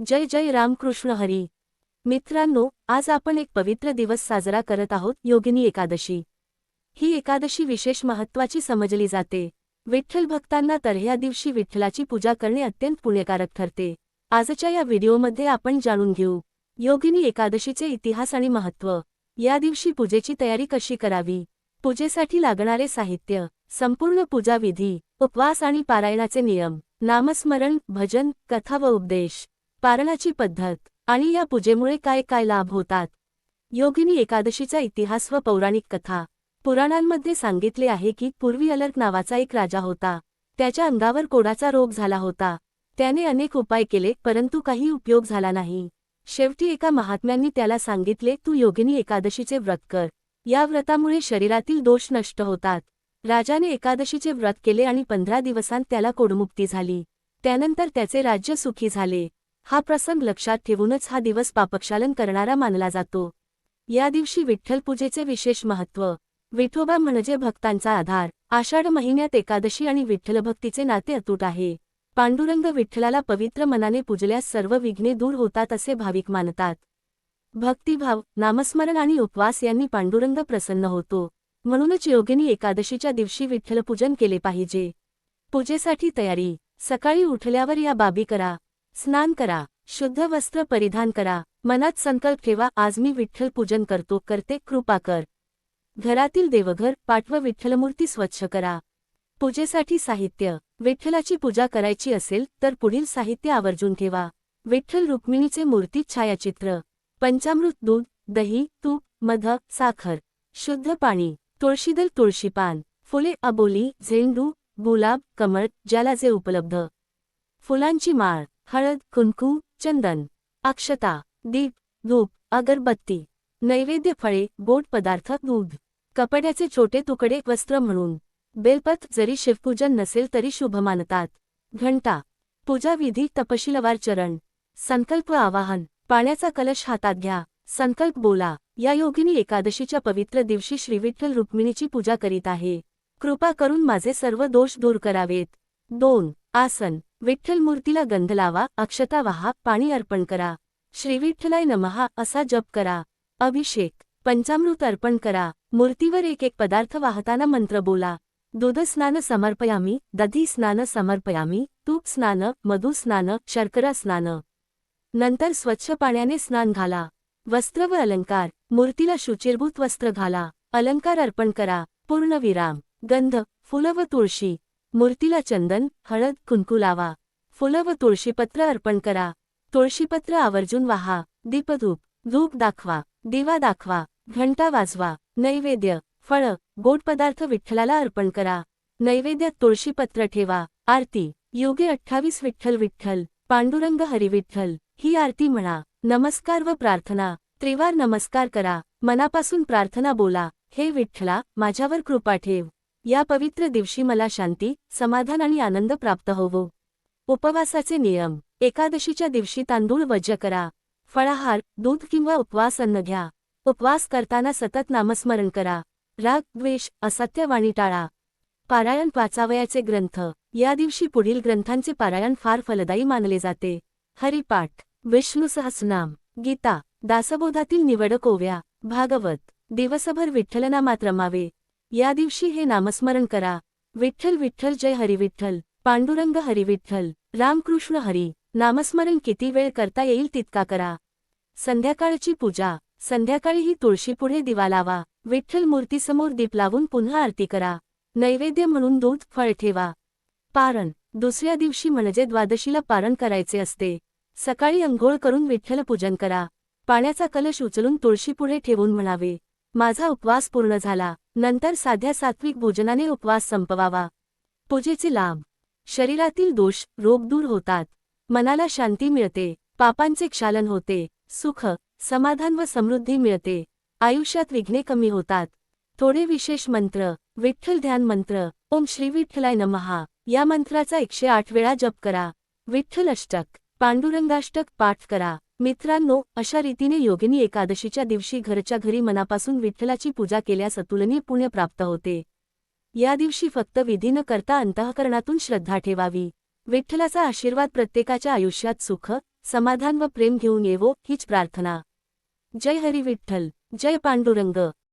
जय जय रामकृष्ण हरी. मित्रांनो आज आपण एक पवित्र दिवस साजरा करत आहोत योगिनी एकादशी. ही एकादशी विशेष महत्त्वाची समजली जाते. विठ्ठल भक्तांना तर ह्या दिवशी विठ्ठलाची पूजा करणे अत्यंत पुण्यकारक ठरते. आजच्या या व्हिडिओमध्ये आपण जाणून घेऊ योगिनी एकादशीचे इतिहास आणि महत्त्व. या दिवशी पूजेची तयारी कशी करावी? पूजेसाठी लागणारे साहित्य संपूर्ण पूजाविधी उपवास आणि पारायणाचे नियम नामस्मरण भजन कथा व उपदेश. पारणाची पद्धत आणि या पूजेमुळे काय काय लाभ होतात? योगिनी एकादशीचा इतिहास व पौराणिक कथा पुराणांमध्ये सांगितले आहे की पूर्वी अलर्क नावाचा एक राजा होता. त्याच्या अंगावर कोडाचा रोग झाला होता. त्याने अनेक उपाय केले परंतु काही उपयोग झाला नाही. शेवटी एका महात्म्यांनी त्याला सांगितले तू योगिनी एकादशीचे व्रत कर. या व्रतामुळे शरीरातील दोष नष्ट होतात. राजाने एकादशीचे व्रत केले आणि पंधरा दिवसांत त्याला कोडमुक्ती झाली. त्यानंतर त्याचे राज्य सुखी झाले. हा प्रसंग लक्षात ठेवूनच हा दिवस पापक्षालन करणारा मानला जातो. या दिवशी विठ्ठल पूजेचे विशेष महत्त्व विठोबा म्हणजे भक्तांचा आधार आषाढ महिन्यात एकादशी आणि विठ्ठलभक्तीचे नाते अतूट आहे. पांडुरंग विठ्ठलाला पवित्र मनाने पूजल्यास सर्व विघ्ने दूर होतात असे भाविक मानतात. भक्तिभाव नामस्मरण आणि उपवास यांनी पांडुरंग प्रसन्न होतो. म्हणूनच योगिनी एकादशीच्या दिवशी विठ्ठलपूजन केले पाहिजे. पूजेसाठी तयारी सकाळी उठल्यावर या बाबी करा. स्नान करा शुद्ध वस्त्र परिधान करा मनात संकल्प ठेवा आज मी विठ्ठल पूजन करतो करते कृपा कर. घरातील देवघर पाठव विठ्ठलमूर्ती स्वच्छ करा. पूजेसाठी साहित्य विठ्ठलाची पूजा करायची असेल तर पुढील साहित्य आवर्जून ठेवा. विठ्ठल रुक्मिणीचे मूर्ती छायाचित्र. पंचामृत दूध दही तूप मध साखर. शुद्ध पाणी तुळशीदल तुळशीपान. फुले अबोली झेंडू गुलाब कमळ ज्याला जे उपलब्ध. फुलांची माळ. हळद कुंकू चंदन अक्षता दीप धूप अगरबत्ती नैवेद्य फळे गोड पदार्थ दूध कपड्याचे छोटे तुकडे वस्त्र म्हणून. बेलपथ जरी शिवपूजन नसेल तरी शुभ मानतात. घंटा पूजाविधी तपशीलवार चरण संकल्प आवाहन पाण्याचा कलश हातात घ्या संकल्प बोला. या योगिनी एकादशीच्या पवित्र दिवशी श्रीविठ्ठल रुक्मिणीची पूजा करीत आहे. कृपा करून माझे सर्व दोष दूर करावेत. दोन आसन विठ्ठल मूर्तीला गंध लावा अक्षता वाहा पाणी अर्पण करा. श्रीविठ्ठलाय नमहा असा जप करा. अभिषेक पंचामृत अर्पण करा. मूर्तीवर एक एक पदार्थ वाहताना मंत्र बोला. दूध स्नान समर्पयामी दधी स्नान समर्पयामी तूप स्नान मधु स्नान शर्करा स्नान. नंतर स्वच्छ पाण्याने स्नान घाला. वस्त्र व अलंकार मूर्तीला शुचिरभूत वस्त्र घाला. अलंकार अर्पण करा. पूर्णविराम गंध फुलं व तुळशी. मूर्तीला चंदन हळद कुंकू लावा. फुलं व तुळशीपत्र अर्पण करा. तुळशीपत्र आवर्जून वाहा. दीपधूप धूप दाखवा. दिवा दाखवा. घंटा वाजवा. नैवेद्य फळ गोड पदार्थ विठ्ठलाला अर्पण करा. नैवेद्यात तुळशीपत्र ठेवा. आरती योगे अठ्ठावीस विठ्ठल विठ्ठल पांडुरंग हरिविठ्ठल ही आरती म्हणा. नमस्कार व प्रार्थना. त्रिवार नमस्कार करा. मनापासून प्रार्थना बोला. हे विठ्ठला माझ्यावर कृपा ठेव. या पवित्र दिवशी मला शांती समाधान आणि आनंद प्राप्त होवो. उपवासाचे नियम. एकादशीच्या दिवशी तांदूळ वज्ज करा. फळाहार दूध किंवा उपवास अन्न घ्या. उपवास करताना सतत नामस्मरण करा. राग द्वेष असत्यवाणी टाळा. पारायण वाचावयाचे ग्रंथ. या दिवशी पुढील ग्रंथांचे पारायण फार फलदायी मानले जाते. हरिपाठ. विष्णू सहस्रनाम. गीता. दासबोधातील निवडक ओव्या. भागवत. दिवसभर विठ्ठलनामात रमावे. या दिवशी हे नामस्मरण करा. विठ्ठल विठ्ठल जय हरिविठ्ठल पांडुरंग हरिविठ्ठल रामकृष्ण हरी. नामस्मरण किती वेळ करता येईल तितका करा. संध्याकाळची पूजा. संध्याकाळीही तुळशीपुढे दिवा लावा. विठ्ठल मूर्तीसमोर दीप लावून पुन्हा आरती करा. नैवेद्य म्हणून दूध फळ ठेवा. पारण. दुसऱ्या दिवशी म्हणजे द्वादशीला पारण करायचे असते. सकाळी अंघोळ करून विठ्ठल पूजन करा. पाण्याचा कलश उचलून तुळशीपुढे ठेवून म्हणावे. माझा उपवास पूर्ण झाला. नंतर साध्या सात्विक भोजनाने उपवास संपवावा. पूजेचे लाभ शरीरातील दोष रोग दूर होतात. मनाला शांती मिळते. पापांचे क्षालन होते. सुख समाधान व समृद्धी मिळते. आयुष्यात विघ्ने कमी होतात. थोडे विशेष मंत्र विठ्ठल ध्यान मंत्र ओम श्री विठ्ठलाय नमहा या मंत्राचा एकशे आठ वेळा जप करा. विठ्ठल अष्टक पांडुरंगाष्टक पाठ करा. मित्रांनो अशा रीतीने योगिनी एकादशीच्या दिवशी घरच्या घरी मनापासून विठ्ठलाची पूजा केल्यास अतुलनीय पुण्य प्राप्त होते. या दिवशी फक्त विधी न करता अंतःकरणातून श्रद्धा ठेवावी. विठ्ठलाचा आशीर्वाद प्रत्येकाच्या आयुष्यात सुख समाधान व प्रेम घेऊन येवो हीच प्रार्थना. जय हरी विठ्ठल जय पांडुरंग.